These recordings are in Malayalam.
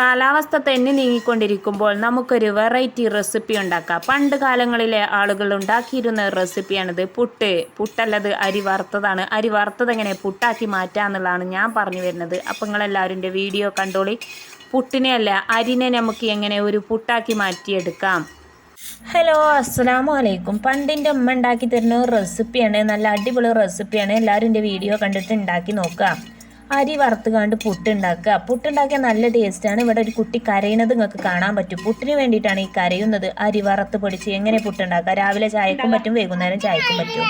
കാലാവസ്ഥ തന്നെ നീങ്ങിക്കൊണ്ടിരിക്കുമ്പോൾ നമുക്കൊരു വെറൈറ്റി റെസിപ്പി ഉണ്ടാക്കാം. പണ്ട് കാലങ്ങളിലെ ആളുകൾ ഉണ്ടാക്കിയിരുന്ന റെസിപ്പിയാണിത് പുട്ട്. പുട്ടല്ലത് അരി വറുത്തതാണ്. അരി വറുത്തത് എങ്ങനെ പുട്ടാക്കി മാറ്റുക എന്നുള്ളതാണ് ഞാൻ പറഞ്ഞു വരുന്നത്. അപ്പം നിങ്ങളെല്ലാവരും എന്റെ വീഡിയോ കണ്ടോളി. പുട്ടിനെ അല്ല അരിനെ നമുക്ക് എങ്ങനെ ഒരു പുട്ടാക്കി മാറ്റിയെടുക്കാം. ഹലോ അസ്സലാമു അലൈക്കും പണ്ടിന്റെ ഉമ്മ ഉണ്ടാക്കി തരുന്ന റെസിപ്പിയാണ് നല്ല അടിപൊളി റെസിപ്പിയാണ് എല്ലാവരും എന്റെ വീഡിയോ കണ്ടിട്ട് ഉണ്ടാക്കി നോക്കുക അരി വറുത്തുകാണ്ട് പുട്ടുണ്ടാക്കുക. പുട്ടുണ്ടാക്കിയാൽ നല്ല ടേസ്റ്റാണ് ഇവിടെ ഒരു കുട്ടി കരയുന്നത് നിങ്ങൾക്ക് കാണാൻ പറ്റും. പുട്ടിന് വേണ്ടിയിട്ടാണ് ഈ കരയുന്നത്. അരി വറുത്ത് പൊടിച്ച് എങ്ങനെ പുട്ടുണ്ടാക്കുക? രാവിലെ ചായക്കും പറ്റും വൈകുന്നേരം ചായക്കും പറ്റും.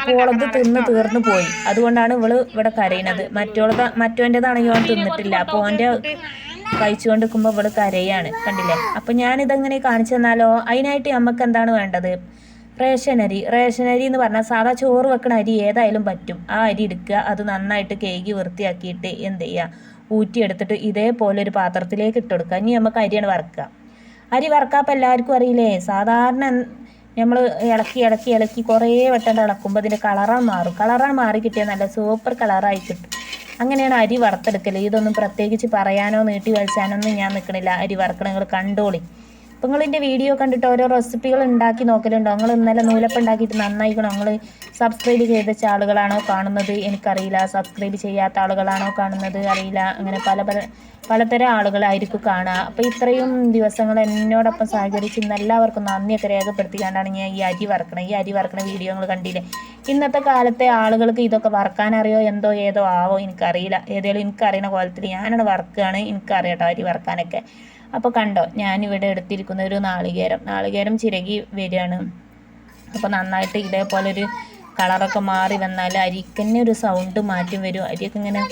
അപ്പോളത് തിന്ന് തീർന്നു പോയി. അതുകൊണ്ടാണ് ഇവൾ ഇവിടെ കരയുന്നത്. മറ്റോളത് മറ്റോന്റെതാണെങ്കിൽ അവൻ തിന്നിട്ടില്ല. അപ്പോൾ അവന്റെ കഴിച്ചുകൊണ്ട് നിൽക്കുമ്പോൾ ഇവൾ കരയാണ്. കണ്ടില്ലേ? അപ്പം ഞാനിതെങ്ങനെ കാണിച്ചു തന്നാലോ? അതിനായിട്ട് നമുക്ക് എന്താണ് വേണ്ടത്? റേഷൻ അരി എന്ന് പറഞ്ഞാൽ സാധാ ചോറ് വെക്കണ അരി ഏതായാലും പറ്റും. ആ അരി എടുക്കുക അത് നന്നായിട്ട് കേകി വൃത്തിയാക്കിയിട്ട് എന്ത് ചെയ്യുക? ഊറ്റിയെടുത്തിട്ട് ഇതേപോലെ ഒരു പാത്രത്തിലേക്ക് ഇട്ട് കൊടുക്കുക. ഇനി നമുക്ക് അരിയാണ് വറുക്കുക. അരി വറക്കാപ്പം എല്ലാവർക്കും അറിയില്ലേ? സാധാരണ നമ്മൾ ഇളക്കി ഇളക്കി ഇളക്കി കുറേ വട്ടം ഇളക്കുമ്പോൾ അതിന്റെ കളറാണ് മാറും. കളറാണ് മാറി കിട്ടിയാൽ നല്ല സൂപ്പർ കളറായി കിട്ടും. അങ്ങനെയാണ് അരി വറുത്തെടുക്കൽ ഇതൊന്നും പ്രത്യേകിച്ച് പറയാനോ നീട്ടി വലിച്ചാനൊന്നും ഞാൻ നിൽക്കണില്ല. അരി വറുക്കണം നിങ്ങൾ കണ്ടോളി. അപ്പോൾ നിങ്ങൾ എന്റെ വീഡിയോ കണ്ടിട്ട് ഓരോ റെസിപ്പികൾ ഉണ്ടാക്കി നോക്കലുണ്ടോ. നിങ്ങൾ ഇന്നലെ നൂലപ്പം ഉണ്ടാക്കിയിട്ട് നന്നായിക്കണോ നിങ്ങൾ സബ്സ്ക്രൈബ് ചെയ്ത ആളുകളാണോ കാണുന്നത്? എനിക്കറിയില്ല. സബ്സ്ക്രൈബ് ചെയ്യാത്ത ആളുകളാണോ കാണുന്നത്? അറിയില്ല. അങ്ങനെ പല പല പലതരം ആളുകളായിരിക്കും കാണുക. അപ്പോൾ ഇത്രയും ദിവസങ്ങൾ എന്നോടൊപ്പം സഹകരിച്ച് ഇന്ന് എല്ലാവർക്കും നന്ദിയൊക്കെ രേഖപ്പെടുത്തിക്കാണ്ടാണ് ഞാൻ ഈ അരി വറക്കണം ഈ അരി വറക്കണ വീഡിയോ നിങ്ങൾ കണ്ടില്ലേ? ഇന്നത്തെ കാലത്തെ ആളുകൾക്ക് ഇതൊക്കെ വറക്കാൻ അറിയോ? എന്തോ ഏതോ ആവോ? എനിക്കറിയില്ല. ഏതെങ്കിലും എനിക്കറിയണ കോലത്തിൽ ഞാനാണ് വറക്കുകയാണ് എനിക്കറിയാട്ടോ അരി വറക്കാനൊക്കെ. അപ്പോൾ കണ്ടോ ഞാനിവിടെ എടുത്തിരിക്കുന്ന ഒരു നാളികേരം. നാളികേരം ചിരകി വരികയാണ്. അപ്പോൾ നന്നായിട്ട് ഇതേപോലെ ഒരു കളറൊക്കെ മാറി വന്നാൽ അരിക്കന്നെ ഒരു സൗണ്ട് മാറ്റം വരും. അരിയൊക്കെ ഇങ്ങനെ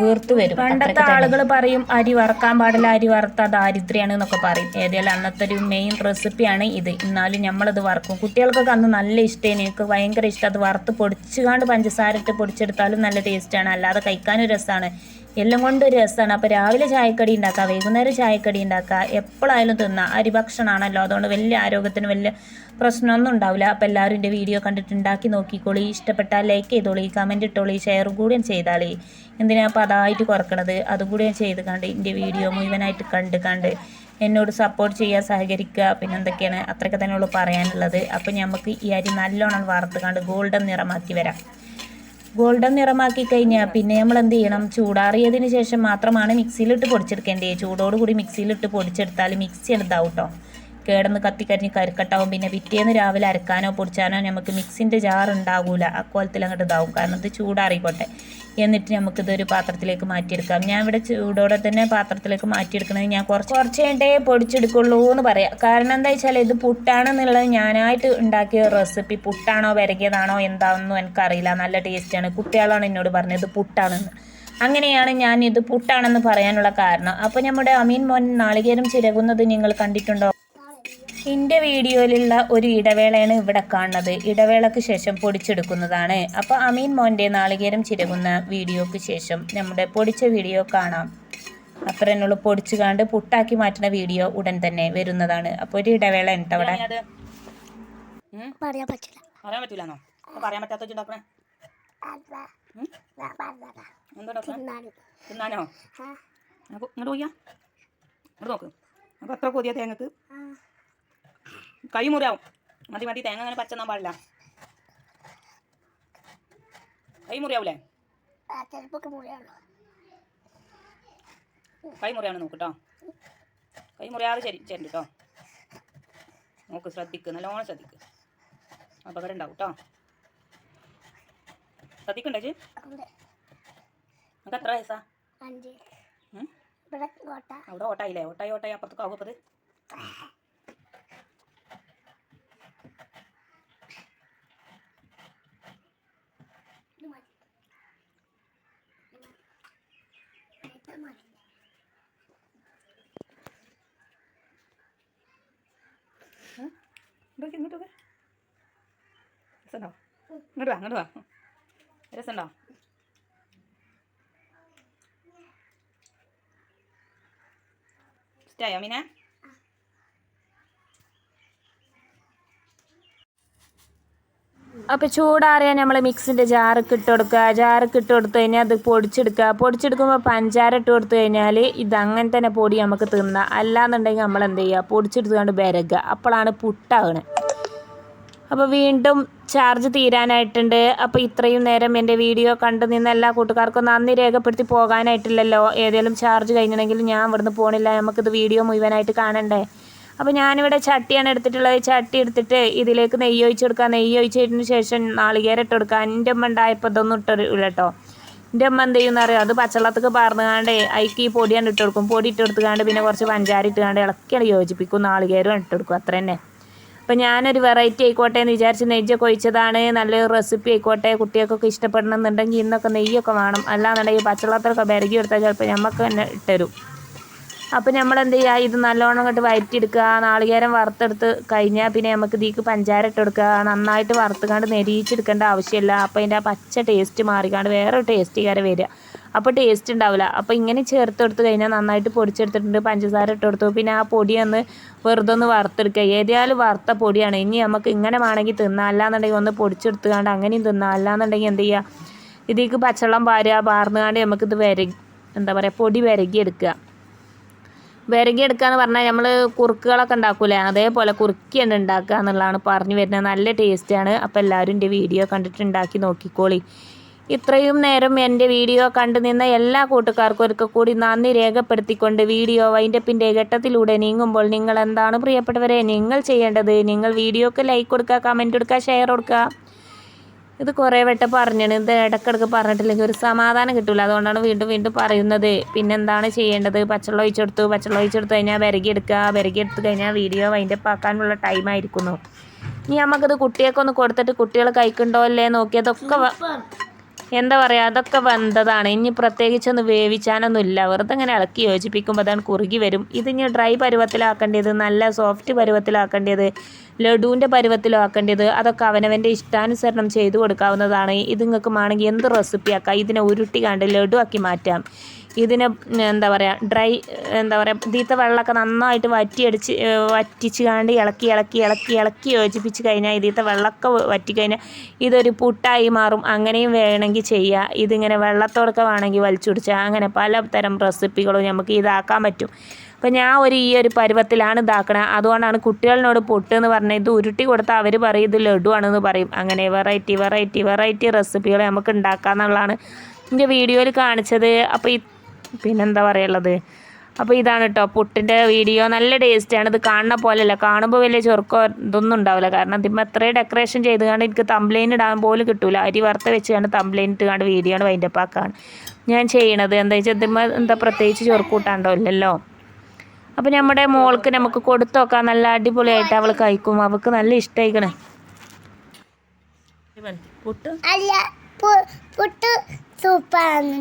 വീർത്തു വരും. പണ്ടത്തെ ആളുകൾ പറയും അരി വറക്കാൻ പാടില്ല അരി വറുത്ത ദാരിദ്ര്യമാണ് എന്നൊക്കെ പറയും. ഏതായാലും അന്നത്തെ ഒരു മെയിൻ റെസിപ്പിയാണ് ഇത്. എന്നാലും നമ്മളത് വറക്കും. കുട്ടികൾക്കൊക്കെ അന്ന് നല്ല ഇഷ്ടമാണ് എനിക്ക് ഭയങ്കര ഇഷ്ടം. അത് വറുത്ത് പൊടിച്ചുകാണ്ട് പഞ്ചസാര ഇട്ട് പൊടിച്ചെടുത്താലും നല്ല ടേസ്റ്റാണ് അല്ലാതെ കഴിക്കാനും രസമാണ് എല്ലാം കൊണ്ടും ഒരു രസമാണ് അപ്പോൾ രാവിലെ ചായക്കടി ഉണ്ടാക്കുക വൈകുന്നേരം ചായക്കടി ഉണ്ടാക്കുക എപ്പോഴായാലും തിന്നാം. അരി ഭക്ഷണമാണല്ലോ അതുകൊണ്ട് വലിയ ആരോഗ്യത്തിന് വലിയ പ്രശ്നമൊന്നും ഉണ്ടാവില്ല അപ്പോൾ എല്ലാവരും എന്റെ വീഡിയോ കണ്ടിട്ട് ഉണ്ടാക്കി നോക്കിക്കോളി. ഇഷ്ടപ്പെട്ടാൽ ലൈക്ക് ചെയ്തോളി കമന്റ് ഇട്ടോളി ഷെയർ കൂടി ചെയ്താളി. എന്തിനാ അപ്പോൾ അതായിട്ട് കുറക്കണത്? ഞാൻ ചെയ്ത് കണ്ട് എന്റെ വീഡിയോ മുഴുവനായിട്ട് കണ്ട് കണ്ട് എന്നോട് സപ്പോർട്ട് ചെയ്യുക സഹകരിക്കുക. പിന്നെ എന്തൊക്കെയാണ്? അത്രയൊക്കെ തന്നെ ഉള്ളൂ പറയാനുള്ളത്. അപ്പോൾ നമുക്ക് ഈ അരി നല്ലോണം വറുത്ത് കണ്ട് ഗോൾഡൻ നിറമാക്കി വരാം. ഗോൾഡൻ നിറമാക്കി കഴിഞ്ഞാൽ പിന്നെ നമ്മൾ എന്ത് ചെയ്യണം? ചൂടാറിയതിന് ശേഷം മാത്രമാണ് മിക്സിയിലിട്ട് പൊടിച്ചെടുക്കേണ്ടത്. ചൂടോടുകൂടി മിക്സിയിലിട്ട് പൊടിച്ചെടുത്താൽ മിക്സി എടുത്താവും കേട്ടോ കേടന്ന് കത്തിക്കരിഞ്ഞ് കരുക്കട്ടാവും. പിന്നെ പിറ്റേന്ന് രാവിലെ അരക്കാനോ പൊടിച്ചാനോ നമുക്ക് മിക്സിന്റെ ജാർ ഉണ്ടാകൂല അക്കോലത്തിൽ അങ്ങോട്ട് ഇതാവും. കാരണം ഇത് ചൂടാറിക്കോട്ടെ. എന്നിട്ട് നമുക്കിതൊരു പാത്രത്തിലേക്ക് മാറ്റിയെടുക്കാം. ഞാൻ ഇവിടെ ചൂടോടെ തന്നെ പാത്രത്തിലേക്ക് മാറ്റിയെടുക്കണത് ഞാൻ കുറച്ച് കുറച്ച് കഴിഞ്ഞിട്ടേ പൊടിച്ചെടുക്കുള്ളൂ എന്ന് പറയാം. കാരണം എന്താ വെച്ചാൽ ഇത് പുട്ടാണെന്നുള്ളത് ഞാനായിട്ട് ഉണ്ടാക്കിയ റെസിപ്പി പുട്ടാണോ വരകിയതാണോ എന്താണെന്നും എനിക്കറിയില്ല. നല്ല ടേസ്റ്റാണ് കുട്ടികളാണ് എന്നോട് പറഞ്ഞത് പുട്ടാണെന്ന്. അങ്ങനെയാണ് ഞാൻ ഇത് പുട്ടാണെന്ന് പറയാനുള്ള കാരണം. അപ്പോൾ നമ്മുടെ അമീൻ മോൻ നാളികേരം ചിരകുന്നത് നിങ്ങൾ കണ്ടിട്ടുണ്ടോ? എന്റെ വീഡിയോയിലുള്ള ഒരു ഇടവേളയാണ് ഇവിടെ കാണുന്നത്. ഇടവേളക്ക് ശേഷം പൊടിച്ചെടുക്കുന്നതാണ്. അപ്പോൾ അമീൻ മോന്റെ നാളികേരം ചിരകുന്ന വീഡിയോക്ക് ശേഷം നമ്മുടെ പൊടിച്ച വീഡിയോ കാണാം. അത്ര എന്നുള്ള പൊടിച്ചു കാണ്ട് പുട്ടാക്കി മാറ്റുന്ന വീഡിയോ ഉടൻ തന്നെ വരുന്നതാണ്. അപ്പോൾ ഒരു ഇടവേള ഉണ്ട് അവിടെ. പറയാൻ പറ്റില്ല. പറയാൻ പറയാൻ പറ്റാത്ത എന്താ ഡോക്ടറെ തിന്നാനോ? ഇങ്ങോട്ട് പോയാ ഇങ്ങോട്ട് നോക്ക്. അപ്പോൾ എത്ര കൊതിയാ തേങ്ങക്ക്? ആ. കൈ മുറിയാവും മതി മതി തേങ്ങ അങ്ങനെ പച്ചന്നാൻ പാടില്ല. കൈ മുറിയാവൂലേ കൈ മുറിയാണ് നോക്ക് കേട്ടോ കൈ മുറിയാതെ ശരി ശരി കേട്ടോ നോക്ക് ശ്രദ്ധിക്ക് നല്ലോണം ശ്രദ്ധിക്ക്. അപകടം ഉണ്ടാവും കേട്ടോ ശ്രദ്ധിക്കണ്ടേ ചേച്ചി? നമുക്ക് എത്ര വയസ്സാ? അവിടെ ഓട്ടായില്ലേ? ഓട്ടായി ഓട്ടായി അപ്പുറത്തേക്ക് ആവും അപ്പത് ഇത് മതി ഇങ്ങോട്ട് ഇങ്ങോട്ട് വാ. രസമുണ്ടോ? ഇങ്ങോട്ട് വാ ഇങ്ങോട്ട് വാ. രസമുണ്ടോ? ഇഷ്ടമായോ മീനെ? അപ്പോൾ ചൂടാറിയാൽ നമ്മൾ മിക്സിന്റെ ജാറൊക്കെ ഇട്ട് കൊടുക്കുക. ജാറൊക്കെ ഇട്ട് കൊടുത്തു കഴിഞ്ഞാൽ അത് പൊടിച്ചെടുക്കുക. പൊടിച്ചെടുക്കുമ്പോൾ പഞ്ചാര ഇട്ട് കൊടുത്തു കഴിഞ്ഞാൽ ഇത് അങ്ങനെ തന്നെ പൊടി നമുക്ക് തിന്നാം. അല്ലാന്നുണ്ടെങ്കിൽ നമ്മൾ എന്ത് ചെയ്യുക? പൊടിച്ചെടുത്തുകൊണ്ട് വിരകുക അപ്പോഴാണ് പുട്ടാകണേ അപ്പോൾ വീണ്ടും ചാർജ് തീരാനായിട്ടുണ്ട്. അപ്പോൾ ഇത്രയും നേരം എന്റെ വീഡിയോ കണ്ടു നിന്ന എല്ലാ കൂട്ടുകാർക്കും നന്ദി രേഖപ്പെടുത്തി പോകാനായിട്ടില്ലല്ലോ. ഏതെങ്കിലും ചാർജ് കഴിഞ്ഞിട്ടുണ്ടെങ്കിൽ ഞാൻ ഇവിടുന്ന് പോകണില്ല നമുക്കിത് വീഡിയോ മുഴുവനായിട്ട് കാണണ്ടേ? അപ്പോൾ ഞാനിവിടെ ചട്ടിയാണ് എടുത്തിട്ടുള്ളത്. ചട്ടി എടുത്തിട്ട് ഇതിലേക്ക് നെയ്യ് ഒഴിച്ച് കൊടുക്കുക നെയ്യ് ഒഴിച്ചതിന് ശേഷം നാളികേരം ഇട്ട് കൊടുക്കുക എന്റെ അമ്മ ഉണ്ടായപ്പോൾ ഇതൊന്നും ഇട്ടില്ല കേട്ടോ. എന്റെ അമ്മ എന്ത് ചെയ്യുന്ന അറിയാം? അത് പച്ചവെള്ളത്തേക്ക് പാർന്നുകാണ്ട് അതിക്ക് ഈ പൊടിയാണ് ഇട്ട് കൊടുക്കും. പൊടി ഇട്ട് കൊടുത്തുകാണ്ട് പിന്നെ കുറച്ച് പഞ്ചാര ഇട്ടുകാണ്ട് ഇളക്കിയാണ് യോജിപ്പിക്കും. നാളികേരം ഇട്ട് കൊടുക്കും. അത്ര തന്നെ. അപ്പം ഞാനൊരു വെറൈറ്റി ആയിക്കോട്ടെ എന്ന് വിചാരിച്ച് നെയ്യൊക്കെ ഒഴിച്ചതാണ്. നല്ലൊരു റെസിപ്പി ആയിക്കോട്ടെ. കുട്ടികൾക്കൊക്കെ ഇഷ്ടപ്പെടണമെന്നുണ്ടെങ്കിൽ ഇന്നൊക്കെ നെയ്യൊക്കെ വേണം. അല്ലാന്നുണ്ടെങ്കിൽ പച്ചവെള്ളത്തിലൊക്കെ ബരകി എടുത്താൽ ചിലപ്പോൾ നമുക്ക് തന്നെ ഇട്ടുതരും അപ്പം നമ്മൾ എന്ത് ചെയ്യുക ഇത് നല്ലോണം അങ്ങോട്ട് വഴറ്റിയെടുക്കുക നാളികേരം വറുത്തെടുത്ത് കഴിഞ്ഞാൽ പിന്നെ നമുക്ക് ഇതിക്ക് പഞ്ചാര ഇട്ട് കൊടുക്കുക. നന്നായിട്ട് വറുത്തുകൊണ്ട് നെരിയിച്ചെടുക്കേണ്ട ആവശ്യമില്ല. അപ്പോൾ അതിന്റെ ആ പച്ച ടേസ്റ്റ് മാറിക്കാണ്ട് വേറെ ടേസ്റ്റ് കയറി വരിക. അപ്പോൾ ടേസ്റ്റ് ഉണ്ടാവില്ല അപ്പോൾ ഇങ്ങനെ ചേർത്ത് കൊടുത്ത് കഴിഞ്ഞാൽ നന്നായിട്ട് പൊടിച്ചെടുത്തിട്ടുണ്ട്. പഞ്ചസാര ഇട്ട് കൊടുത്തു. പിന്നെ ആ പൊടി ഒന്ന് വെറുതെ ഒന്ന് വറുത്തെടുക്കുക. ഏതായാലും വറുത്ത പൊടിയാണ്. ഇനി നമുക്ക് ഇങ്ങനെ വേണമെങ്കിൽ തിന്നാം. അല്ലാന്നുണ്ടെങ്കിൽ ഒന്ന് പൊടിച്ചെടുത്തുകൊണ്ട് അങ്ങനെയും തിന്നാം. അല്ലാന്നുണ്ടെങ്കിൽ എന്ത് ചെയ്യുക? ഇതിലേക്ക് പച്ചവെള്ളം പാരുക. പാർന്നുകൊണ്ട് നമുക്കിത് വരകി എന്താ പറയുക പൊടി വിരകി എടുക്കുക വിരകി എടുക്കാന്ന് പറഞ്ഞാൽ നമ്മൾ കുറുക്കുകളൊക്കെ ഉണ്ടാക്കൂലേ? അതേപോലെ കുറുക്കിയാണ് ഉണ്ടാക്കുക എന്നുള്ളതാണ് പറഞ്ഞു വരുന്നത്. നല്ല ടേസ്റ്റാണ് അപ്പോൾ എല്ലാവരും എന്റെ വീഡിയോ കണ്ടിട്ട് ഉണ്ടാക്കി നോക്കിക്കോളി. ഇത്രയും നേരം എന്റെ വീഡിയോ കണ്ടു നിന്ന എല്ലാ കൂട്ടുകാർക്കും ഒരിക്കൽ കൂടി നന്ദി രേഖപ്പെടുത്തിക്കൊണ്ട് വീഡിയോ വൈൻഡപ്പിന്റെ ഘട്ടത്തിലൂടെ നീങ്ങുമ്പോൾ നിങ്ങൾ എന്താണ് പ്രിയപ്പെട്ടവരെ? നിങ്ങൾ ചെയ്യേണ്ടത് നിങ്ങൾ വീഡിയോക്ക് ലൈക്ക് കൊടുക്കുക കമന്റ് കൊടുക്കുക ഷെയർ കൊടുക്കുക. ഇത് കുറേ വട്ടം പറഞ്ഞാണ് ഇത് ഇടക്കിടക്ക് പറഞ്ഞിട്ടില്ലെങ്കിൽ ഒരു സമാധാനം കിട്ടില്ല അതുകൊണ്ടാണ് വീണ്ടും വീണ്ടും പറയുന്നത്. പിന്നെ എന്താണ് ചെയ്യേണ്ടത്? പച്ചവെള്ളം ഒഴിച്ചെടുത്തു. പച്ചവെള്ളം ഒഴിച്ചെടുത്തു കഴിഞ്ഞാൽ വിരകി എടുക്കുക. വിരകി എടുത്ത് കഴിഞ്ഞാൽ വീഡിയോ അതിന്റെ പാക്കാനുള്ള ടൈം ആയിരിക്കുന്നു. ഇനി നമുക്കത് കുട്ടിയൊക്കെ ഒന്ന് കൊടുത്തിട്ട് കുട്ടികൾ കഴിക്കണ്ടോ അല്ലേ നോക്കി. അതൊക്കെ എന്താ പറയുക അതൊക്കെ വന്നതാണ് ഇനി പ്രത്യേകിച്ചൊന്ന് വേവിച്ചാനൊന്നും ഇല്ല. വെറുതെ ഇങ്ങനെ ഇളക്കി യോജിപ്പിക്കുമ്പോൾ അതാണ് കുറുകി വരും. ഇത് ഇനി ഡ്രൈ പരുവത്തിലാക്കേണ്ടത് നല്ല സോഫ്റ്റ് പരുവത്തിലാക്കേണ്ടത് ലഡുവിന്റെ പരുവത്തിലോ ആക്കേണ്ടത് അതൊക്കെ അവനവന്റെ ഇഷ്ടാനുസരണം ചെയ്തു കൊടുക്കാവുന്നതാണ്. ഇത് നിങ്ങൾക്ക് വേണമെങ്കിൽ എന്ത് റെസിപ്പി ആക്കാം? ഇതിനെ ഉരുട്ടി കണ്ട് ലഡു ആക്കി മാറ്റാം. ഇതിനെ എന്താ പറയുക ഡ്രൈ എന്താ പറയുക തീത്ത വെള്ളമൊക്കെ നന്നായിട്ട് വറ്റിയടിച്ച് വറ്റിച്ച് കാണ്ട് ഇളക്കി ഇളക്കി ഇളക്കി ഇളക്കി യോജിപ്പിച്ച് കഴിഞ്ഞാൽ ഇതിലത്തെ വെള്ളമൊക്കെ വറ്റി കഴിഞ്ഞാൽ ഇതൊരു പുട്ടായി മാറും. അങ്ങനെയും വേണമെങ്കിൽ ചെയ്യുക ഇതിങ്ങനെ വെള്ളത്തോടൊക്കെ വേണമെങ്കിൽ വലിച്ചുടിച്ചാൽ അങ്ങനെ പലതരം റെസിപ്പികളും നമുക്ക് ഇതാക്കാൻ പറ്റും. അപ്പം ഞാൻ ഒരു ഈ ഒരു പരുവത്തിലാണ് ഇതാക്കണത് അതുകൊണ്ടാണ് കുട്ടികളിനോട് പൊട്ട് എന്ന് പറഞ്ഞാൽ ഇത് ഉരുട്ടി കൊടുത്താൽ അവർ പറയും ഇത് ലഡു ആണെന്ന് പറയും. അങ്ങനെ വെറൈറ്റി വെറൈറ്റി വെറൈറ്റി റെസിപ്പികൾ നമുക്ക് ഉണ്ടാക്കാമെന്നുള്ളതാണ് എന്റെ വീഡിയോയിൽ കാണിച്ചത്. അപ്പോൾ ഈ പിന്നെന്താ പറയുള്ളത് അപ്പോൾ ഇതാണ് കേട്ടോ പുട്ടിന്റെ വീഡിയോ. നല്ല ടേസ്റ്റാണ് ഇത് കാണുന്ന പോലെയല്ല. കാണുമ്പോൾ വലിയ ചൊറുക്കോ ഇതൊന്നും ഉണ്ടാവില്ല. കാരണം ഇതിമ്മ എത്രയും ഡെക്കറേഷൻ ചെയ്ത് കണ്ട് എനിക്ക് തംബ്ലൈൻ ഇടാൻ പോലും കിട്ടില്ല അരി വറുത്ത് വെച്ച് കണ്ട് തംബ്ലൈൻ ഇട്ട് കണ്ട് വീഡിയോ ആണ് വൈന്റെ പാക്കാണ് ഞാൻ ചെയ്യണത് എന്താ വെച്ചാൽ ഇതിമ്മ എന്താ പ്രത്യേകിച്ച് ചെറുക്കൂട്ടാണ്ടോ ഇല്ലല്ലോ. അപ്പോൾ നമ്മുടെ മോൾക്ക് നമുക്ക് കൊടുത്തു നോക്കാം നല്ല അടിപൊളിയായിട്ട് അവൾ കഴിക്കും. അവൾക്ക് നല്ല ഇഷ്ടമായിക്കണേ പുട്ട്? അല്ല പുട്ട് സൂപ്പറാണ്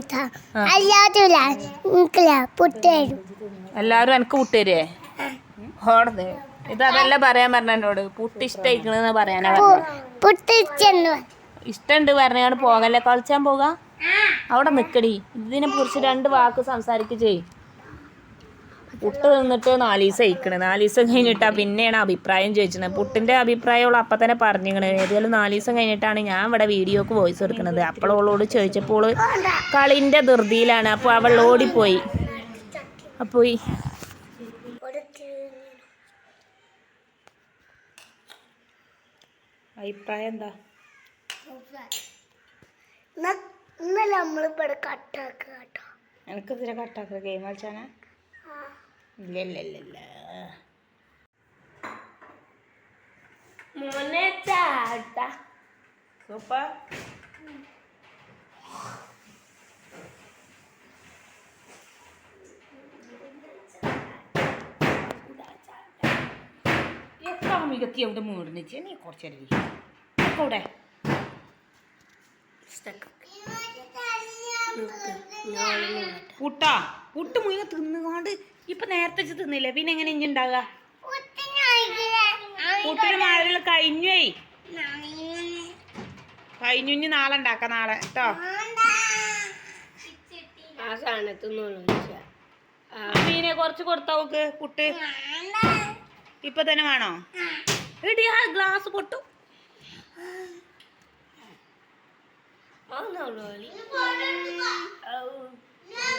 പുട്ട് തരും. എല്ലാവരും എനിക്ക് പുട്ട് ഹോടത് ഇത് അതല്ല പറയാൻ പറഞ്ഞ എന്നോട് പുട്ട് ഇഷ്ടമായിക്കണെന്ന് പറയാനാ ഇഷ്ടണ്ട് പുട്ട് ചെന്നു ഇഷ്ടമുണ്ട് പറഞ്ഞാണ് പോകല്ലേ. കളിച്ചാൻ പോകാം? അവിടെ നിക്കടി. ഇതിനെ കുറിച്ച് രണ്ട് വാക്ക് സംസാരിക്കുക ചെയ് പുട്ട് നിന്നിട്ട് നാല് ദിവസം അയക്കണേ. നാല് ദിവസം കഴിഞ്ഞിട്ടാ പിന്നെയാണ് അഭിപ്രായം ചോദിച്ചത്. പുട്ടിന്റെ അഭിപ്രായം അവൾ അപ്പം തന്നെ പറഞ്ഞിക്കണ്. ഏതായാലും നാല് ദിവസം കഴിഞ്ഞിട്ടാണ് ഞാൻ ഇവിടെ വീഡിയോക്ക് വോയിസ് കൊടുക്കുന്നത് അപ്പോൾ അവളോട് ചോദിച്ചപ്പോൾ കളിന്റെ ധൃതിയിലാണ്. അപ്പോൾ അവൾ ഓടിപ്പോയി. അപ്പോൾ ഈ അഭിപ്രായം എന്താ? ഇന്നലെ കട്ടാക്കുക കേട്ടോ. എനിക്ക് ഇതിനെ കട്ടാക്കുക ഗെയിം കളിച്ചാനാ? ഇല്ല ഇല്ല ഇല്ല ഇല്ല മോനെ ചാട്ട സൂപ്പർ. എത്ര മികത്തി അവിടെ മൂടുന്നിച്ച് നീ കുറച്ചേരി അവിടെ. പുട്ടാ പുട്ട് മുഴുവൻ തിന്നുകൊണ്ട് ഇപ്പൊ നേരത്തെ വെച്ച് തിന്നില്ലേ? പിന്നെ എങ്ങനെ ഇനി ഉണ്ടാകുക പുട്ടിന് മഴകൾ കഴിഞ്ഞേ കഴിഞ്ഞു ഇനി നാളെ ഉണ്ടാക്കാം നാളെ. കേട്ടോ ആ സാധനത്തൊന്നും മീനെ കുറച്ച് കൊടുത്തോക്ക് പുട്ട്? ഇപ്പൊ തന്നെ വേണോ? എടി ആ ഗ്ലാസ് പൊട്ടു. Ano loli. Loli. Ano loli.